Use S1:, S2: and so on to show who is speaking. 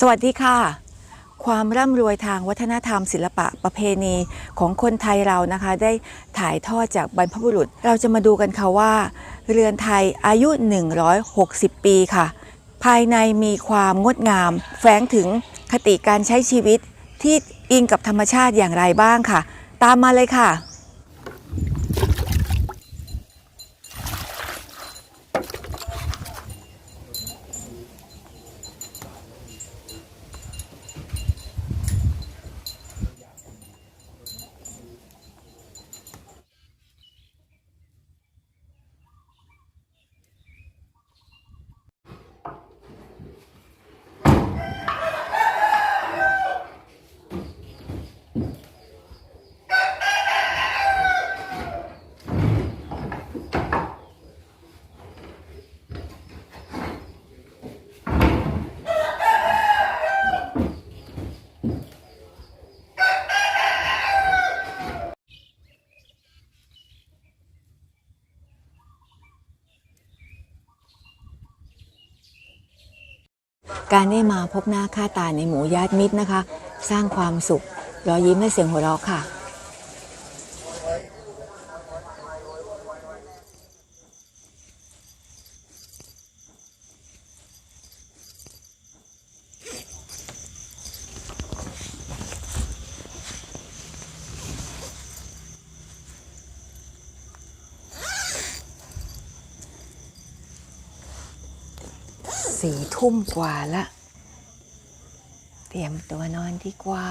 S1: สวัสดีค่ะ ความร่ำรวยทางวัฒนธรรม ศิลปะประเพณีของคนไทยเรานะคะ ได้ถ่ายทอดจากบรรพบุรุษ เราจะมาดูกันค่ะว่า เรือนไทยอายุ 160 ปีค่ะ ภายในมีความงดงาม แฝงถึงคติการใช้ชีวิตที่อิงกับธรรมชาติอย่างไรบ้างค่ะ ตามมาเลยค่ะ การได้มาพบหน้าค่าตาในหมู่ญาติมิตรนะคะ สร้างความสุข รอยยิ้มและเสียงหัวเราะค่ะ สี่ทุ่มกว่าละ เตรียมตัวนอนดีกว่า